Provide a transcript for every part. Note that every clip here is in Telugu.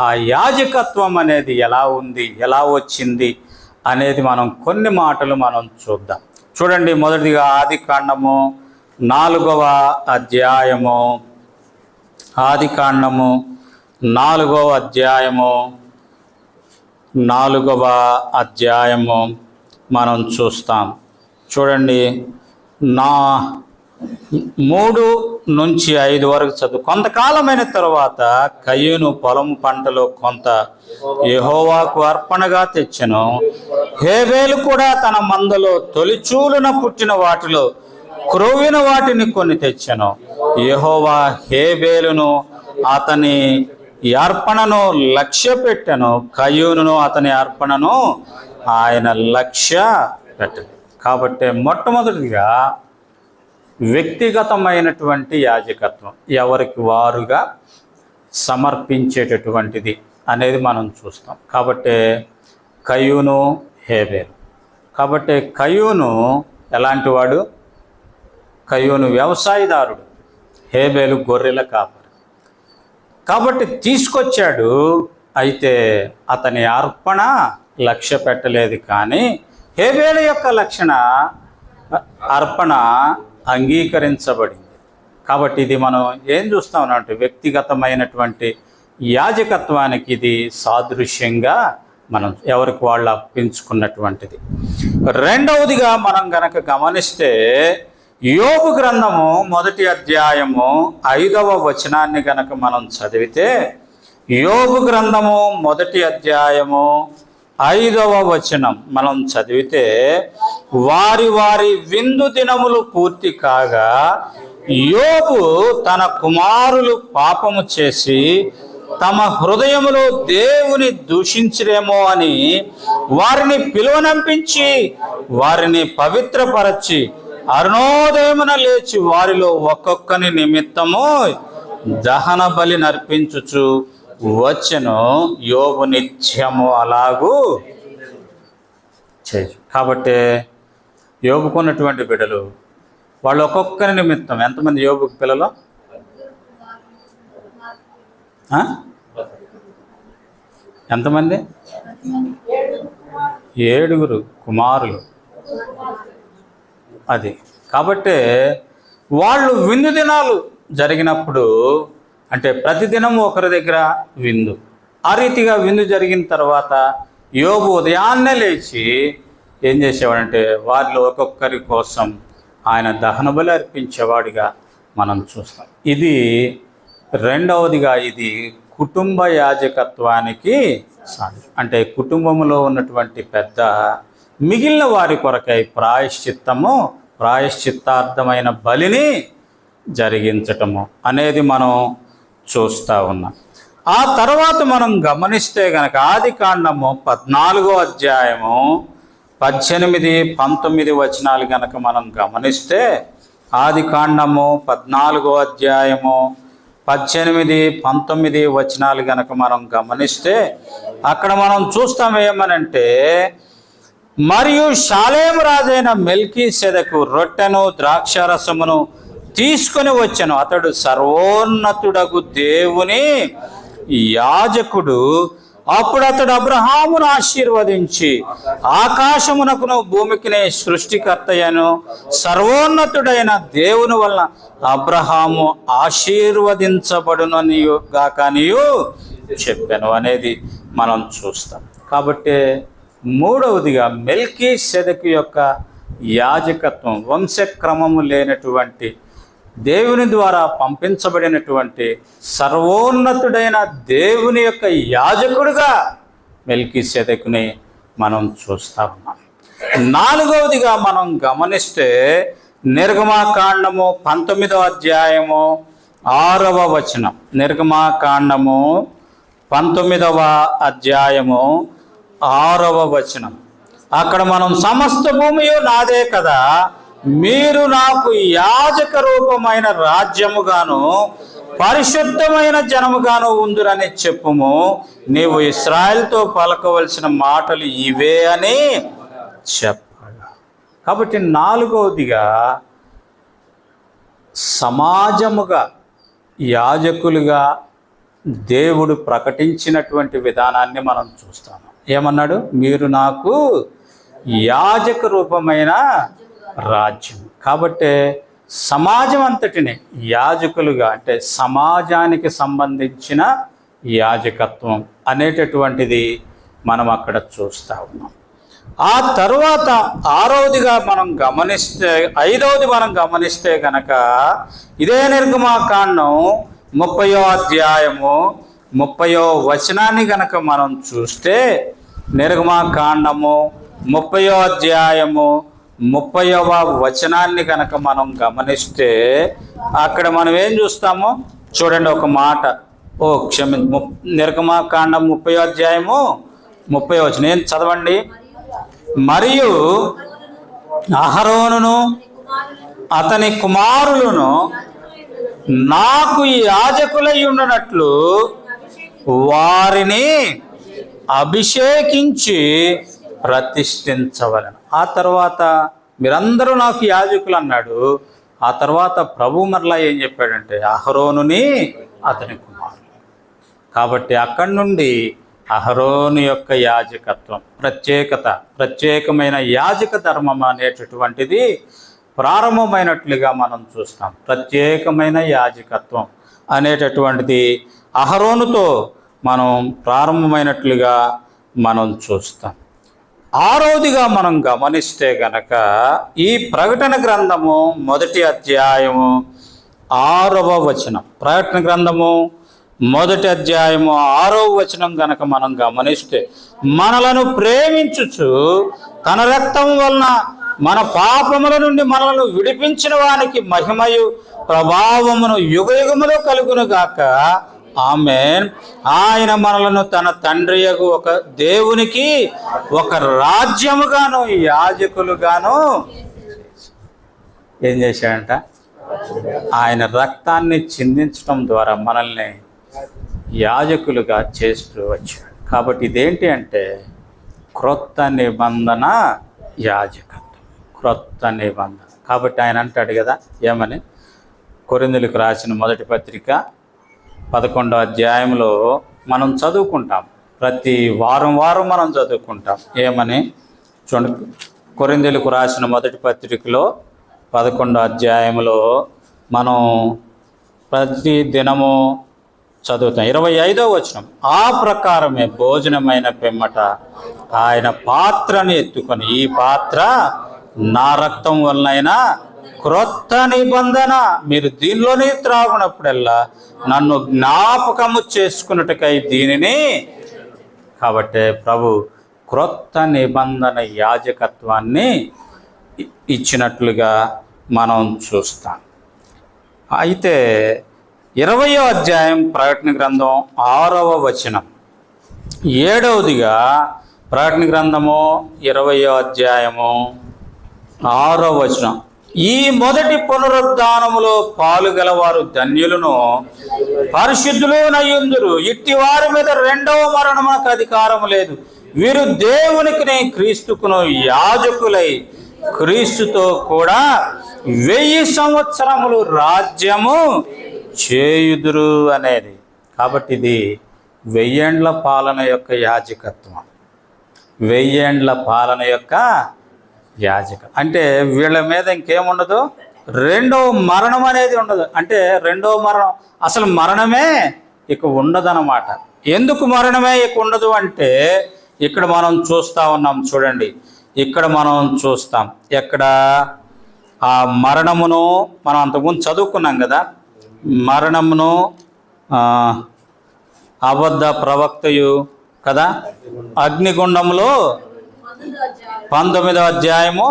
ఆ యాజకత్వం అనేది ఎలా ఉంది ఎలా వచ్చింది అనేది మనం కొన్ని మాటలు మనం చూద్దాం. చూడండి మొదటిగా ఆది కాండము నాలుగవ అధ్యాయము. ఆది కాండము నాలుగవ అధ్యాయము నాలుగవ అధ్యాయము మనం చూస్తాం. చూడండి నా మూడు నుంచి ఐదు వరకు చదువు. కొంతకాలమైన తర్వాత కయ్యూను పొలం పంటలో కొంత యహోవాకు అర్పణగా తెచ్చను. హేబేలు కూడా తన మందలో తొలిచూలున పుట్టిన వాటిలో క్రోవిన వాటిని కొన్ని తెచ్చను. యహోవా హేబేలును అతని అర్పణను లక్ష్య పెట్టను. కయ్యూను అతని అర్పణను ఆయన లక్ష్య పెట్టను. కాబట్టి మొట్టమొదటిగా వ్యక్తిగతమైనటువంటి యాజకత్వం ఎవరికి వారుగా సమర్పించేటటువంటిది అనేది మనం చూస్తాం. కాబట్టి కయూను హేబేలు కాబట్టి కయూను ఎలాంటి వాడు వ్యవసాయదారుడు హేబేలు గొర్రెల కాపరి. కాబట్టి తీసుకొచ్చాడు అయితే అతని అర్పణ లక్ష్య పెట్టలేదు కానీ హేబేలు యొక్క లక్షణ అర్పణ అంగీకరించబడింది. కాబట్టి ఇది మనం ఏం చూస్తాం వ్యక్తిగతమైనటువంటి యాజకత్వానికి ఇది సాదృశ్యంగా మనం ఎవరికి వాళ్ళు అప్పించుకున్నటువంటిది రెండవదిగా మనం గనక గమనిస్తే యోగు గ్రంథము మొదటి అధ్యాయము ఐదవ వచనాన్ని గనక మనం చదివితే యోగు గ్రంథము మొదటి అధ్యాయము ఐదవ వచనం మనం చదివితే వారి వారి విందు దినములు పూర్తి కాగా యోగు తన కుమారులు పాపము చేసి తమ హృదయములో దేవుని దూషించరేమో అని వారిని పిలువనంపించి వారిని పవిత్రపరచి అరుణోదయమున లేచి వారిలో ఒక్కొక్కని నిమిత్తము దహన బలి నర్పించుచు వచ్చెను యోగు నిత్యము అలాగూ చేయు కాబట్టి యోగుకున్నటువంటి బిడ్డలు వాళ్ళు ఒక్కొక్కరి నిమిత్తం ఎంతమంది యోగు పిల్లలు? ఎంతమంది? ఏడుగురు కుమారులు. అది. కాబట్టి వాళ్ళు విందు దినాలు జరిగినప్పుడు అంటే ప్రతిదినం ఒకరి దగ్గర విందు. ఆ రీతిగా విందు జరిగిన తర్వాత యోగు ఉదయాన్నే లేచి ఏం చేసేవాడంటే వారిలో ఒక్కొక్కరి కోసం ఆయన దహన బలి అర్పించేవాడిగా మనం చూస్తాం. ఇది రెండవదిగా ఇది కుటుంబ యాజకత్వానికి సాధ్యం. అంటే కుటుంబంలో ఉన్నటువంటి పెద్ద మిగిలిన వారి కొరకై ప్రాయశ్చిత్తము ప్రాయశ్చిత్తార్థమైన బలిని జరిగించటము అనేది మనం చూస్తూ ఉన్నాం. ఆ తర్వాత మనం గమనిస్తే గనక ఆది కాండము పద్నాలుగో అధ్యాయము పద్దెనిమిది పంతొమ్మిది వచనాలు గనక మనం గమనిస్తే ఆది కాండము పద్నాలుగో అధ్యాయము పద్దెనిమిది పంతొమ్మిది వచనాలు గనక మనం గమనిస్తే అక్కడ మనం చూస్తాం ఏమనంటే మరియు షాలేం రాజైన మెల్కీ సెదకు రొట్టెను ద్రాక్షారసమును తీసుకొని వచ్చాను. అతడు సర్వోన్నతుడగు దేవుని యాజకుడు. అప్పుడు అతడు అబ్రహామును ఆశీర్వదించి ఆకాశమునకును భూమికినే సృష్టికర్తయను సర్వోన్నతుడైన దేవుని వలన అబ్రహాము ఆశీర్వదించబడునని గాకనియు చెప్పాను అనేది మనం చూస్తాం. కాబట్టి మూడవదిగా మెల్కీ సెదకు యొక్క యాజకత్వం వంశక్రమము లేనటువంటి దేవుని ద్వారా పంపించబడినటువంటి సర్వోన్నతుడైన దేవుని యొక్క యాజకుడుగా మెల్కి సెదకుని మనం చూస్తా ఉన్నాం. నాలుగవదిగా మనం గమనిస్తే నిర్గమాకాండము పంతొమ్మిదవ అధ్యాయము ఆరవ వచనం. నిర్గమాకాండము పంతొమ్మిదవ అధ్యాయము ఆరవ వచనం. అక్కడ మనం సమస్త భూమి నాదే కదా. మీరు నాకు యాజక రూపమైన రాజ్యముగాను పరిశుద్ధమైన జనముగాను ఉందిరని చెప్పుము. నీవు ఇస్రాయల్తో పలకవలసిన మాటలు ఇవే అని చెప్పగా కాబట్టి నాలుగవదిగా సమాజముగా యాజకులుగా దేవుడు ప్రకటించినటువంటి విధానాన్ని మనం చూస్తాము. ఏమన్నాడు? మీరు నాకు యాజక రూపమైన రాజ్యం. కాబట్టి సమాజం అంతటిని యాజకులుగా అంటే సమాజానికి సంబంధించిన యాజకత్వం అనేటటువంటిది మనం అక్కడ చూస్తూ ఉన్నాం. ఆ తరువాత ఆరవదిగా మనం గమనిస్తే ఐదవది మనం గమనిస్తే గనక ఇదే నిర్గమాకాండం ముప్పయో అధ్యాయము ముప్పయో వచనాన్ని గనక మనం చూస్తే నిర్గమాకాండము ముప్పయో అధ్యాయము ముప్పైవ వచనాన్ని కనుక మనం గమనిస్తే అక్కడ మనం ఏం చూస్తాము? చూడండి ఒక మాట. ఓ క్షమి ము- నిర్గమాకాండం ముప్పై అధ్యాయము ముప్పై వచనం. ఏం చదవండి? మరియు అహరోనును అతని కుమారులను నాకు ఈ యాజకులై ఉండనట్లు వారిని అభిషేకించి ప్రతిష్ఠించవలను. ఆ తర్వాత మీరందరూ నాకు యాజకులు అన్నాడు ఆ తర్వాత ప్రభు మరలా ఏం చెప్పాడంటే అహరోనుని అతని కుమారుడు. కాబట్టి అక్కడి నుండి అహరోను యొక్క యాజకత్వం ప్రత్యేకత ప్రత్యేకమైన యాజక ధర్మం అనేటటువంటిది ప్రారంభమైనట్లుగా మనం చూస్తాం. ప్రత్యేకమైన యాజకత్వం అనేటటువంటిది అహరోనుతో మనం ప్రారంభమైనట్లుగా మనం చూస్తాం. ఆరోదిగా మనం గమనిస్తే గనక ఈ ప్రకటన గ్రంథము మొదటి అధ్యాయము ఆరవ వచనం. ప్రకటన గ్రంథము మొదటి అధ్యాయము ఆరవ వచనం గనక మనం గమనిస్తే మనలను ప్రేమించుచు తన రక్తం వలన మన పాపముల నుండి మనలను విడిపించిన వానికి మహిమయు ప్రభావమును యుగయుగములో కలుగును గాక ఆమె ఆయన మనలను తన తండ్రియకు ఒక దేవునికి ఒక రాజ్యముగాను యాజకులుగాను ఏం చేశాడంట? ఆయన రక్తాన్ని చిందించడం ద్వారా మనల్ని యాజకులుగా చేస్తూ వచ్చాడు. కాబట్టి ఇదేంటి అంటే క్రొత్త నిబంధన యాజకత్వం. క్రొత్త నిబంధన. కాబట్టి ఆయన అంటాడు కదా ఏమని? కొరిందులకు రాసిన మొదటి పత్రిక పదకొండో అధ్యాయంలో మనం చదువుకుంటాం. ప్రతి వారం వారం మనం చదువుకుంటాం. ఏమని? చూడండి కొరిందెలకు రాసిన మొదటి పత్రికలో పదకొండో అధ్యాయంలో మనం ప్రతి దినము చదువుతాం. ఇరవై ఐదో వచనం ఆ ప్రకారమే భోజనమైన పిమ్మట ఆయన పాత్రని ఎత్తుకొని ఈ పాత్ర నా రక్తం వలనైనా క్రొత్త నిబంధన. మీరు దీనిలోనే త్రాగునప్పుడల్లా నన్ను జ్ఞాపకము చేసుకున్నట్టుకై దీనిని. కాబట్టి ప్రభు క్రొత్త నిబంధన యాజకత్వాన్ని ఇచ్చినట్లుగా మనం చూస్తాం. అయితే ఇరవయో అధ్యాయం ప్రకటన గ్రంథం ఆరవ వచనం. ఏడవదిగా ప్రకటన గ్రంథము ఇరవయో అధ్యాయము ఆరో వచనం. ఈ మొదటి పునరుద్ధానములో పాలుగలవారు ధన్యులను. పరిశుద్ధులు నయ్యుందురు ఇట్టి వారి మీద రెండవ మరణమునకు అధికారం లేదు. వీరు దేవునికి క్రీస్తుకును యాజకులై క్రీస్తుతో కూడా వెయ్యి సంవత్సరములు రాజ్యము చేయుదురు అనేది. కాబట్టి ఇది వెయ్యేండ్ల పాలన యొక్క యాజకత్వం. వెయ్యేండ్ల పాలన యొక్క యాజక. అంటే వీళ్ళ మీద ఇంకేముండదు? రెండో మరణం అనేది ఉండదు. అంటే రెండో మరణం అసలు మరణమే ఇక ఉండదన్నమాట. ఎందుకు మరణమే ఇక ఉండదు అంటే ఇక్కడ మనం చూస్తా ఉన్నాం చూడండి. ఇక్కడ మనం చూస్తాం. ఎక్కడ? ఆ మరణమును మనం అంతకుముందు చదువుకున్నాం కదా. మరణమును అబద్ధ ప్రవక్తయు కదా? అగ్నిగుండంలో పంతొమ్మిదవ అధ్యాయము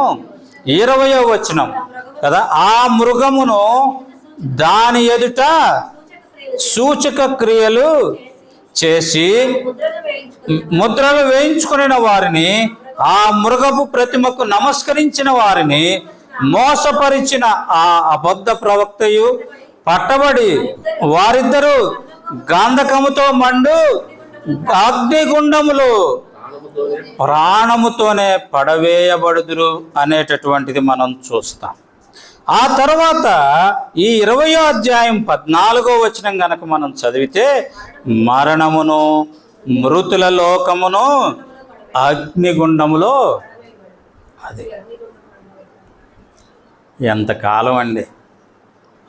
ఇరవయో వచనం. కదా? ఆ మృగమును దాని ఎదుట సూచక క్రియలు చేసి ముద్రలు వేయించుకుని వారిని ఆ మృగపు ప్రతిమకు నమస్కరించిన వారిని మోసపరిచిన ఆ అబద్ధ ప్రవక్తయు పట్టబడి వారిద్దరూ గాంధకముతో మండు అగ్నిగుండములు ప్రాణముతోనే పడవేయబడుదురు అనేటటువంటిది మనం చూస్తాం. ఆ తర్వాత ఈ ఇరవయో అధ్యాయం పద్నాలుగో వచనం గనక మనం చదివితే మరణమును మృతుల లోకమును అగ్నిగుండములో అది. ఎంతకాలం అండి?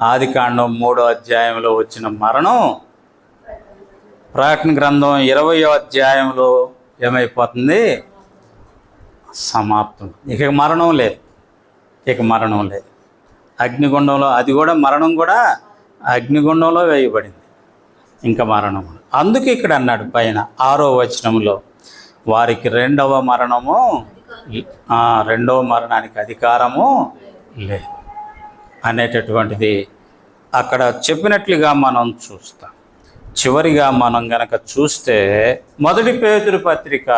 ఆది కాండం మూడో అధ్యాయంలో వచ్చిన మరణం. ప్రకటన గ్రంథం ఇరవయో అధ్యాయంలో ఏమైపోతుంది? సమాప్తం. ఇక మరణం లేదు. ఇక మరణం లేదు. అగ్నిగుండంలో అది కూడా మరణం కూడా అగ్నిగుండంలో వేయబడింది. ఇంకా మరణం అందుకే ఇక్కడ అన్నాడు పైన ఆరో వచనంలో వారికి రెండవ మరణము రెండవ మరణానికి అధికారము లేదు అనేటటువంటిది అక్కడ చెప్పినట్లుగా మనం చూస్తాం. చివరిగా మనం గనక చూస్తే మొదటి పేతురు పత్రిక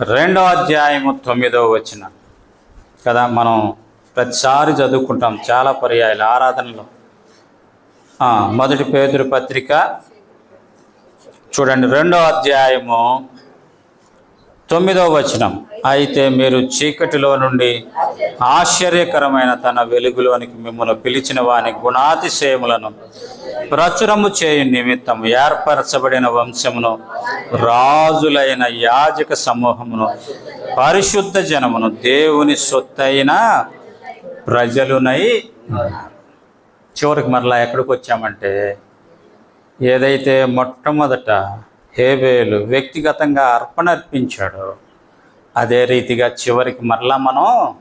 రెండో అధ్యాయము తొమ్మిదో వచ్చిన కదా మనం ప్రతిసారి చదువుకుంటాం చాలా పర్యాయాలు ఆరాధనలో. మొదటి పేతురు పత్రిక. చూడండి రెండో అధ్యాయము తొమ్మిదవ వచనం. అయితే మీరు చీకటిలో నుండి ఆశ్చర్యకరమైన తన వెలుగులోనికి మిమ్మల్ని పిలిచిన వాని గుణాతిశయములను ప్రచురము చేయు నిమిత్తం ఏర్పరచబడిన వంశమును రాజులైన యాజక సమూహమును పరిశుద్ధ జనమును దేవుని సొత్తైన ప్రజలునై చివరికి మరలా ఎక్కడికి వచ్చామంటే ఏదైతే మొట్టమొదట హేబేలు వ్యక్తిగతంగా అర్పణ అర్పించాడు. అదే రీతిగా చివరికి మరలా మనం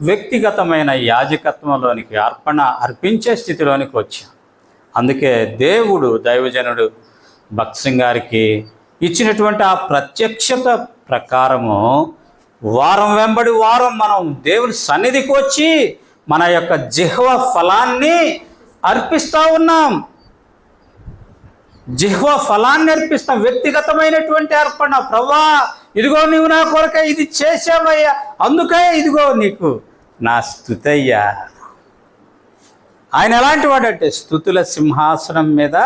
వ్యక్తిగతమైన యాజకత్వంలోనికి అర్పణ అర్పించే స్థితిలోనికి వచ్చాం. అందుకే దేవుడు దైవజనుడు భక్త్ సింగ్ గారికి ఇచ్చినటువంటి ఆ ప్రత్యక్షత ప్రకారము వారం వెంబడి వారం మనం దేవుని సన్నిధికి వచ్చి మన యొక్క జిహ్వ ఫలాన్ని అర్పిస్తూ ఉన్నాం. జిహ్వ ఫలాన్ని అర్పిస్తాం. వ్యక్తిగతమైనటువంటి అర్పణ. ప్రవ్వా ఇదిగో నువ్వు నా కొరకే ఇది చేసావయ్యా అందుకే ఇదిగో నీకు నా స్థుతయ్యా. ఆయన ఎలాంటి వాడంటే స్థుతుల సింహాసనం మీద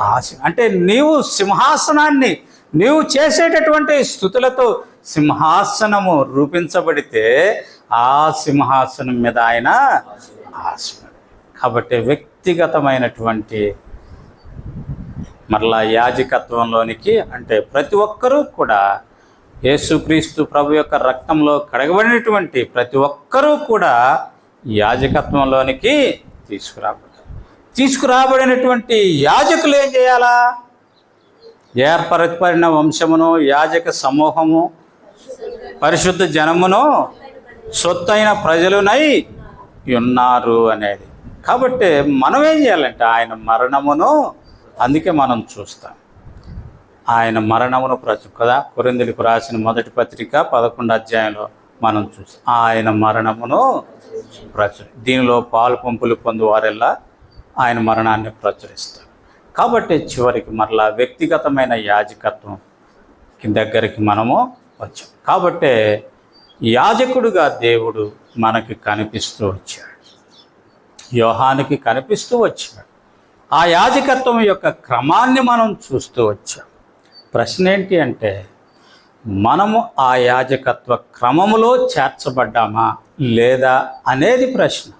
ఆశ అంటే నీవు సింహాసనాన్ని నీవు చేసేటటువంటి స్థుతులతో సింహాసనము రూపించబడితే ఆ సింహాసనం మీద ఆయన ఆశ కాబట్టి వ్యక్తిగతమైనటువంటి మరలా యాజకత్వంలోనికి అంటే ప్రతి ఒక్కరూ కూడా యేసుక్రీస్తు ప్రభు యొక్క రక్తంలో కడగబడినటువంటి ప్రతి ఒక్కరూ కూడా యాజకత్వంలోనికి తీసుకురాబడ్డారు. తీసుకురాబడినటువంటి యాజకులు ఏం చేయాలా? ఏర్పరచబడిన వంశమును యాజక సమూహము పరిశుద్ధ జనమును సొత్తైన ప్రజలునై ఉన్నారు అనేది. కాబట్టి మనం ఏం చేయాలంటే ఆయన మరణమును అందుకే మనం చూస్తాం. ఆయన మరణమును ప్రచు కదా? కొరిందులకు రాసిన మొదటి పత్రిక పదకొండు అధ్యాయంలో మనం చూస్తాం ఆయన మరణమును ప్రచురి దీనిలో పాలు పంపులు పొందువారెల్లా ఆయన మరణాన్ని ప్రచురిస్తారు. కాబట్టి చివరికి మరలా వ్యక్తిగతమైన యాజకత్వం దగ్గరికి మనము వచ్చాం. కాబట్టి యాజకుడుగా దేవుడు మనకి కనిపిస్తూ వచ్చాడు. యోహానికి కనిపిస్తూ వచ్చాడు. ఆ యాజకత్వం యొక్క క్రమాన్ని మనం చూస్తూ వచ్చాం. ప్రశ్న ఏంటి అంటే మనము ఆ యాజకత్వ క్రమములో చేర్చబడ్డామా లేదా అనేది ప్రశ్న.